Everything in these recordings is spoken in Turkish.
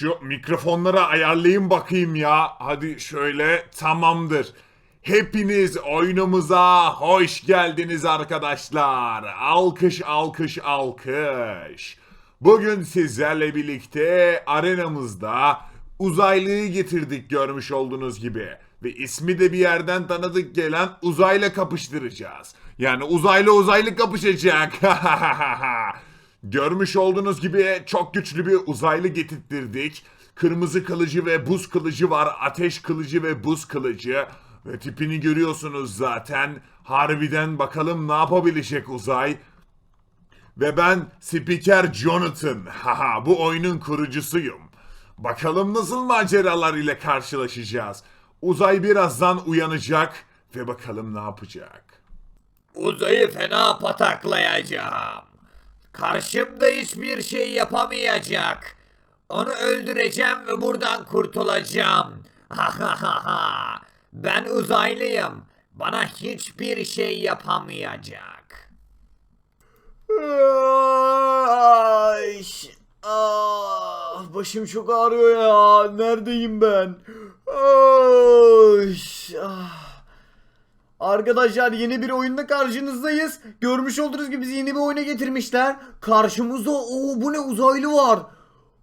Şu mikrofonları ayarlayın bakayım ya. Hadi şöyle tamamdır. Hepiniz oyunumuza hoş geldiniz arkadaşlar. Alkış alkış alkış. Bugün sizlerle birlikte arenamızda uzaylıyı getirdik görmüş olduğunuz gibi. Ve ismi de bir yerden tanıdık gelen uzayla kapıştıracağız. Yani uzaylı uzaylı kapışacak. Görmüş olduğunuz gibi çok güçlü bir uzaylı getirttirdik. Kırmızı kılıcı ve buz kılıcı var. Ateş kılıcı ve buz kılıcı. Ve tipini görüyorsunuz zaten. Harbiden bakalım ne yapabilecek uzay. Ve ben Spiker Jonathan. Haha bu oyunun kurucusuyum. Bakalım nasıl maceralar ile karşılaşacağız. Uzay birazdan uyanacak ve bakalım ne yapacak. Uzayı fena pataklayacağım. Karşımda hiçbir şey yapamayacak. Onu öldüreceğim ve buradan kurtulacağım. Ha ha ha ha. Ben uzaylıyım. Bana hiçbir şey yapamayacak. Ay, ah, başım çok ağrıyor ya. Neredeyim ben? Ay, ah. Arkadaşlar yeni bir oyunda karşınızdayız. Görmüş olduğunuz gibi bizi yeni bir oyuna getirmişler. Karşımızda o bu ne uzaylı var.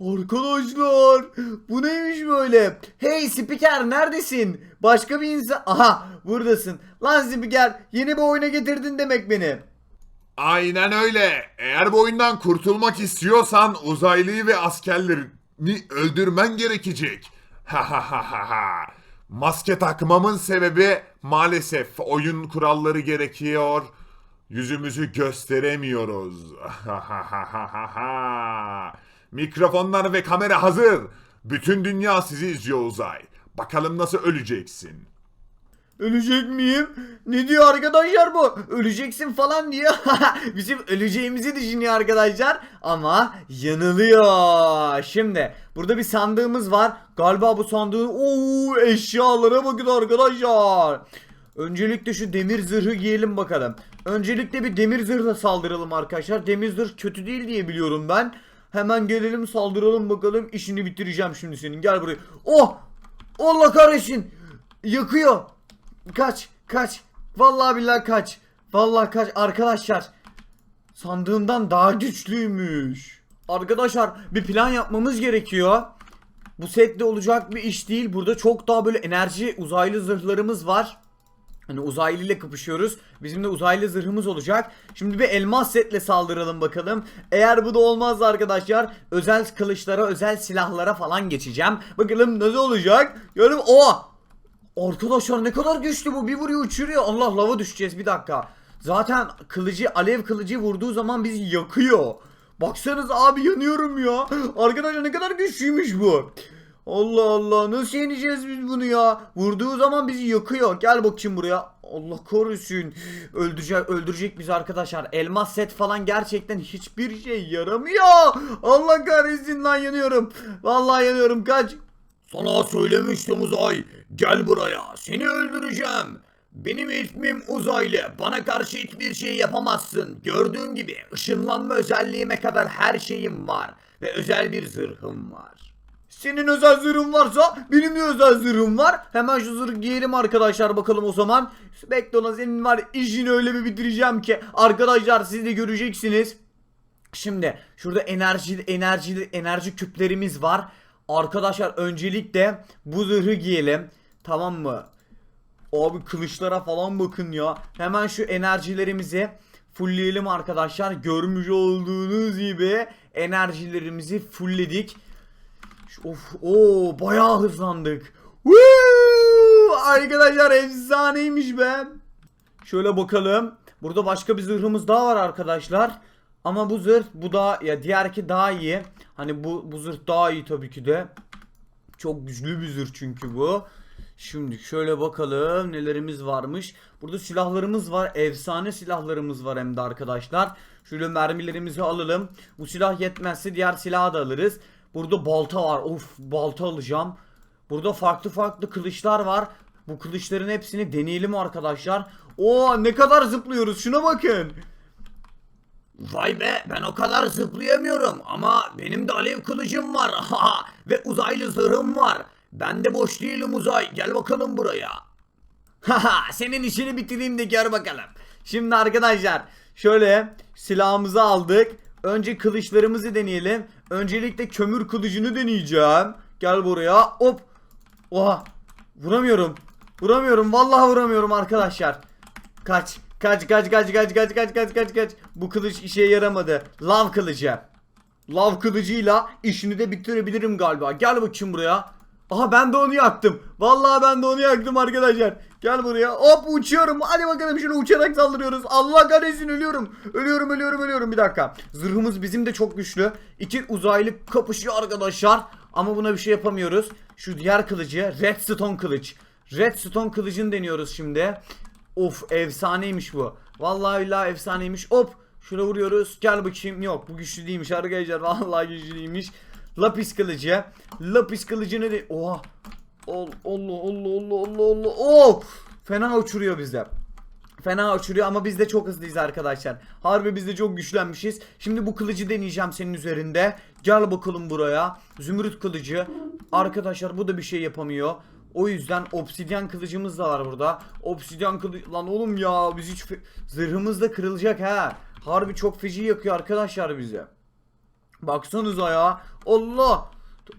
Arkadaşlar bu neymiş böyle? Hey spiker neredesin? Başka bir insan. Aha buradasın. Lan spiker yeni bir oyuna getirdin demek beni. Aynen öyle. Eğer bu oyundan kurtulmak istiyorsan uzaylıyı ve askerlerini öldürmen gerekecek. Ha ha ha ha ha. Maske takmamın sebebi maalesef oyun kuralları gerekiyor. Yüzümüzü gösteremiyoruz. Mikrofonlar ve kamera hazır. Bütün dünya sizi izliyor uzay. Bakalım nasıl öleceksin. Ölecek miyim? Ne diyor arkadaşlar bu? Öleceksin falan diyor. Bizim öleceğimizi düşünüyor arkadaşlar. Ama yanılıyor. Şimdi burada bir sandığımız var. Galiba bu sandığın ooo eşyalara bakın arkadaşlar. Öncelikle şu demir zırhı giyelim bakalım. Öncelikle bir demir zırhla saldıralım arkadaşlar. Demir zırh kötü değil diye biliyorum ben. Hemen gelelim saldıralım bakalım. İşini bitireceğim şimdi senin. Gel buraya. Oh! Allah kahretsin. Yakıyor. Kaç, kaç. Vallahi billahi kaç. Vallahi kaç arkadaşlar. Sandığımdan daha güçlüymüş. Arkadaşlar bir plan yapmamız gerekiyor. Bu sette olacak bir iş değil. Burada çok daha böyle enerji uzaylı zırhlarımız var. Hani uzaylı ile kapışıyoruz. Bizim de uzaylı zırhımız olacak. Şimdi bir elmas setle saldıralım bakalım. Eğer bu da olmazsa arkadaşlar özel kılıçlara, özel silahlara falan geçeceğim. Bakalım nasıl olacak? Görüm. Oha! Arkadaşlar ne kadar güçlü bu. Bir vuruyor uçuruyor. Allah lava düşeceğiz bir dakika. Zaten kılıcı alev kılıcı vurduğu zaman bizi yakıyor. Baksanız abi yanıyorum ya. Arkadaşlar ne kadar güçlüymüş bu. Allah Allah nasıl yeneceğiz biz bunu ya? Vurduğu zaman bizi yakıyor. Gel bakayım buraya. Allah korusun. Öldürecek, öldürecek bizi arkadaşlar. Elmas set falan gerçekten hiçbir şey yaramıyor. Allah kahretsin lan yanıyorum. Vallahi yanıyorum kaç. Sana söylemiştim uzay. Gel buraya. Seni öldüreceğim. Benim ismim uzaylı. Bana karşı hiçbir şey yapamazsın. Gördüğün gibi ışınlanma özelliğime kadar her şeyim var. Ve özel bir zırhım var. Senin özel zırhın varsa benim de özel zırhım var. Hemen şu zırhı giyelim arkadaşlar bakalım o zaman. Bekle ulan senin var işini öyle bir bitireceğim ki. Arkadaşlar siz de göreceksiniz. Şimdi şurada enerji enerji enerji küplerimiz var. Arkadaşlar öncelikle bu zırhı giyelim. Tamam mı? Abi kılıçlara falan bakın ya. Hemen şu enerjilerimizi fullleyelim arkadaşlar. Görmüş olduğunuz gibi enerjilerimizi fullledik. Of o bayağı hızlandık. Woo! Arkadaşlar efsaneymiş be. Şöyle bakalım. Burada başka bir zırhımız daha var arkadaşlar. Ama bu zırh bu da ya diğerki daha iyi. Hani bu bu zırh daha iyi tabii ki de. Çok güçlü bir zırh çünkü bu. Şimdi şöyle bakalım nelerimiz varmış. Burada silahlarımız var. Efsane silahlarımız var hem de arkadaşlar. Şöyle mermilerimizi alalım. Bu silah yetmezse diğer silahı da alırız. Burada balta var. Of balta alacağım. Burada farklı farklı kılıçlar var. Bu kılıçların hepsini deneyelim arkadaşlar. Oo ne kadar zıplıyoruz. Şuna bakın. Vay be ben o kadar zıplayamıyorum ama benim de alev kılıcım var ve uzaylı zırhım var. Ben de boş değilim uzay gel bakalım buraya. Haha senin işini bitireyim de gör bakalım. Şimdi arkadaşlar şöyle silahımızı aldık. Önce kılıçlarımızı deneyelim. Öncelikle kömür kılıcını deneyeceğim. Gel buraya. Hop. Oha. Vuramıyorum. Vuramıyorum. Vallahi vuramıyorum arkadaşlar. Kaç. Kaç kaç kaç kaç kaç kaç kaç kaç kaç. Bu kılıç işe yaramadı. Lav kılıcı. Lav kılıcıyla işini de bitirebilirim galiba. Gel bakayım buraya. Aha ben de onu yaktım. Vallahi ben de onu yaktım arkadaşlar. Gel buraya. Hop uçuyorum. Hadi bakalım şunu uçarak saldırıyoruz. Allah kahretsin ölüyorum. Ölüyorum ölüyorum ölüyorum. Bir dakika. Zırhımız bizim de çok güçlü. İki uzaylı kapışıyor arkadaşlar. Ama buna bir şey yapamıyoruz. Şu diğer kılıcı Redstone kılıç. Redstone kılıcını deniyoruz şimdi. Of efsaneymiş bu. Vallahi billahi efsaneymiş. Hop şuna vuruyoruz. Gel bakayım. Yok bu güçlü değilmiş arkadaşlar. Vallahi güçlü değilmiş. Lapis kılıcı. Lapis kılıcını de... Oha. Allah Allah Allah Allah Allah. Oh! Fena uçuruyor bizde. Fena uçuruyor ama biz de çok hızlıyız arkadaşlar. Harbi biz de çok güçlenmişiz. Şimdi bu kılıcı deneyeceğim senin üzerinde. Gel bakalım buraya. Zümrüt kılıcı. Arkadaşlar bu da bir şey yapamıyor. O yüzden obsidyen kılıcımız da var burada. Obsidyen kılıcı... Lan oğlum ya biz hiç... Zırhımız da kırılacak ha. Harbi çok feci yakıyor arkadaşlar bize. Baksanıza ya. Allah.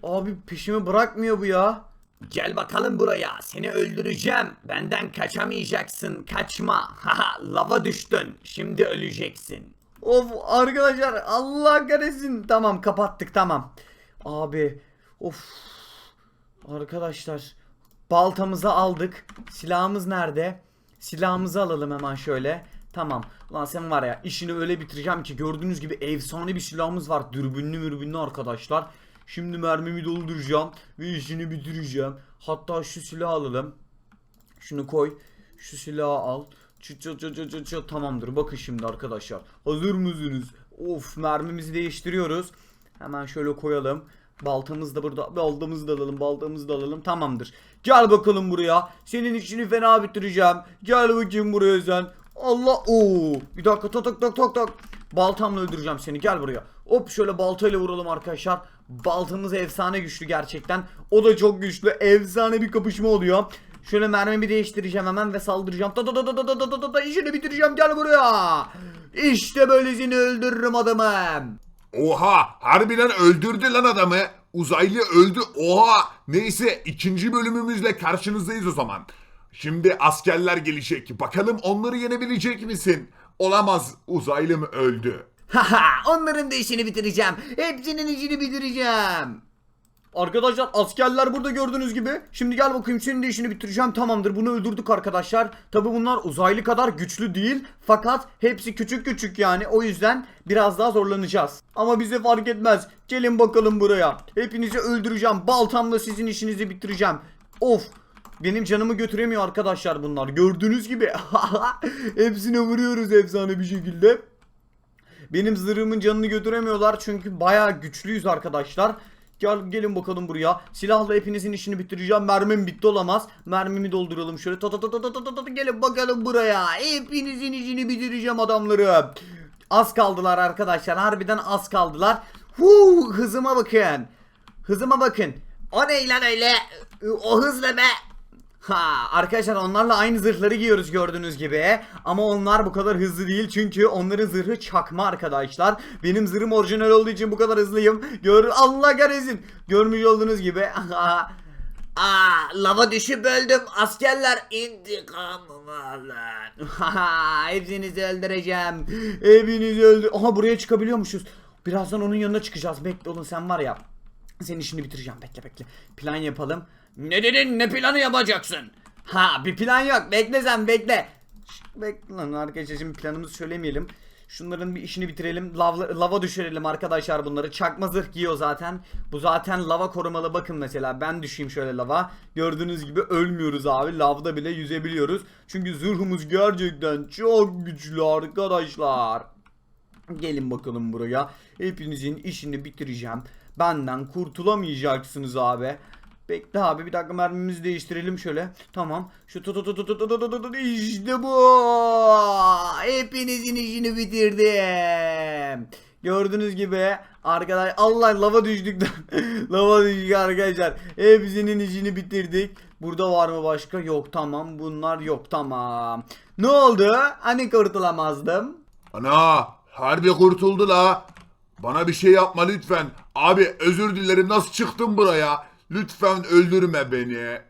Abi peşimi bırakmıyor bu ya. Gel bakalım buraya seni öldüreceğim. Benden kaçamayacaksın kaçma. Haha lava düştün şimdi öleceksin. Of arkadaşlar Allah kahretsin. Tamam kapattık tamam. Abi of. Arkadaşlar baltamızı aldık. Silahımız nerede? Silahımızı alalım hemen şöyle. Tamam. Ulan sen var ya işini öyle bitireceğim ki gördüğünüz gibi efsane bir silahımız var. Dürbünlü mürbünlü arkadaşlar. Şimdi mermimi dolduracağım ve işini bitireceğim. Hatta şu silahı alalım. Şunu koy. Şu silahı al. Çıt çıt çıt çıt çıt çıt. Tamamdır. Bakın şimdi arkadaşlar. Hazır mısınız? Of mermimizi değiştiriyoruz. Hemen şöyle koyalım. Baltamız da burada. Baltamızı da alalım. Baltamızı da alalım. Tamamdır. Gel bakalım buraya. Senin işini fena bitireceğim. Gel bakayım buraya sen. Allah. Oo. Bir dakika. Tak tak tak tak tak. Baltamla öldüreceğim seni. Gel buraya. Hop şöyle baltayla vuralım arkadaşlar. Baltamız efsane güçlü gerçekten. O da çok güçlü. Efsane bir kapışma oluyor. Şöyle mermimi değiştireceğim hemen ve saldıracağım. Ta ta ta ta ta ta ta ta ta ta işini bitireceğim gel buraya. İşte böylesini öldürürüm adamım. Oha harbiden öldürdü lan adamı. Uzaylı öldü. Oha. Neyse ikinci bölümümüzle karşınızdayız o zaman. Şimdi askerler gelecek. Bakalım onları yenebilecek misin? Olamaz. Uzaylı mı öldü? Haha onların da işini bitireceğim. Hepsinin işini bitireceğim. Arkadaşlar askerler burada gördüğünüz gibi. Şimdi gel bakayım senin de işini bitireceğim. Tamamdır bunu öldürdük arkadaşlar. Tabi bunlar uzaylı kadar güçlü değil. Fakat hepsi küçük küçük yani. O yüzden biraz daha zorlanacağız. Ama bize fark etmez. Gelin bakalım buraya. Hepinizi öldüreceğim. Baltamla sizin işinizi bitireceğim. Of. Benim canımı götüremiyor arkadaşlar bunlar. Gördüğünüz gibi. Hepsine vuruyoruz efsane bir şekilde. Benim zırhımın canını götüremiyorlar çünkü bayağı güçlüyüz arkadaşlar. Gel gelin bakalım buraya. Silahla hepinizin işini bitireceğim. Mermim bitti olamaz. Mermimi dolduralım şöyle. Ta ta ta ta ta ta ta ta. Gelin bakalım buraya. Hepinizin işini bitireceğim adamları. Az kaldılar arkadaşlar. Harbiden az kaldılar. Huu, hızıma bakın. Hızıma bakın. O ne lan öyle? O hızla be. Ha arkadaşlar onlarla aynı zırhları giyiyoruz gördüğünüz gibi. Ama onlar bu kadar hızlı değil çünkü onların zırhı çakma arkadaşlar. Benim zırhım orijinal olduğu için bu kadar hızlıyım. Gör Allah kahretsin. Görmüş olduğunuz gibi. Aa lava düşüp öldüm askerler intikamımı alın. Hepinizi öldüreceğim. Hepinizi öldür. Aha buraya çıkabiliyormuşuz. Birazdan onun yanına çıkacağız. Bekle oğlum sen var ya. Senin işini bitireceğim. Bekle bekle. Plan yapalım. Ne dedin ne planı yapacaksın? Ha bir plan yok. Bekle sen bekle. Bekle lan arkadaşlar şimdi planımızı söylemeyelim. Şunların bir işini bitirelim. Lava, lava düşürelim arkadaşlar bunları. Çakma zırh giyiyor zaten. Bu zaten lava korumalı. Bakın mesela ben düşeyim şöyle lava. Gördüğünüz gibi ölmüyoruz abi. Lavda bile yüzebiliyoruz. Çünkü zırhımız gerçekten çok güçlü arkadaşlar. Gelin bakalım buraya. Hepinizin işini bitireceğim. Benden kurtulamayacaksınız abi. Bekle abi bir dakika mermimizi değiştirelim şöyle. Tamam. Şu tut tut tut tut işte bu. Hepinizin işini bitirdim. Gördüğünüz gibi arkadaş Allah lava düştük lava düştük arkadaşlar. Hepsinin işini bitirdik. Burada var mı başka? Yok tamam. Bunlar yok tamam. Ne oldu? Hani kurtulamazdım? Ana harbi kurtuldu la. Bana bir şey yapma lütfen. Abi özür dilerim nasıl çıktın buraya? Lütfen öldürme beni.